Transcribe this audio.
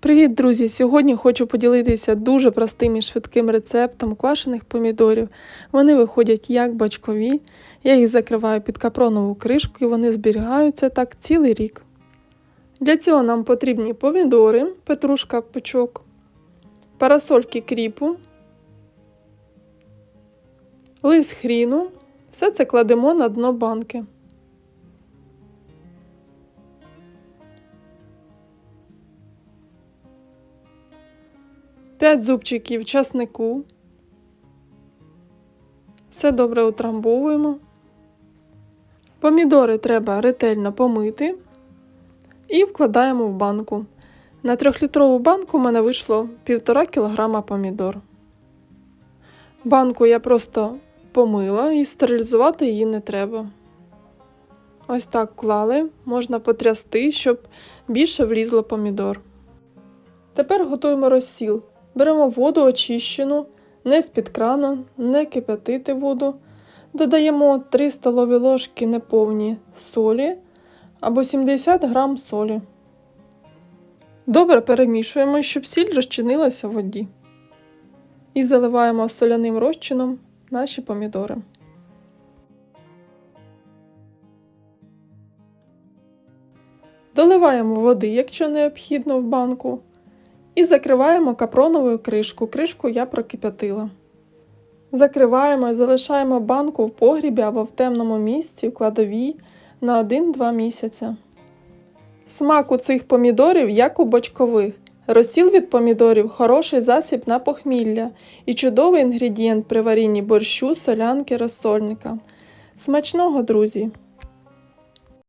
Привіт, друзі! Сьогодні хочу поділитися дуже простим і швидким рецептом квашених помідорів. Вони виходять як бачкові. Я їх закриваю під капронову кришку і вони зберігаються так цілий рік. Для цього нам потрібні помідори, петрушка пучок, парасольки кріпу, лист хріну. Все це кладемо на дно банки. П'ять зубчиків часнику. Все добре утрамбовуємо. Помідори треба ретельно помити і вкладаємо в банку. На 3-літрову банку в мене вийшло 1,5 кг помідор. Банку я просто помила і стерилізувати її не треба. Ось так клали, можна потрясти, щоб більше влізло помідор. Тепер готуємо розсіл. Беремо воду очищену, не з-під крану, не кип'ятити воду. Додаємо 3 столові ложки неповні солі або 70 грам солі. Добре перемішуємо, щоб сіль розчинилася в воді. І заливаємо соляним розчином наші помідори. Доливаємо води, якщо необхідно, в банку. І закриваємо капроновою кришку. Кришку я прокип'ятила. Закриваємо і залишаємо банку в погрібі або в темному місці в кладовій на 1-2 місяця. Смак у цих помідорів, як у бочкових. Розсіл від помідорів хороший засіб на похмілля і чудовий інгредієнт при варінні борщу, солянки, розсольника. Смачного, друзі!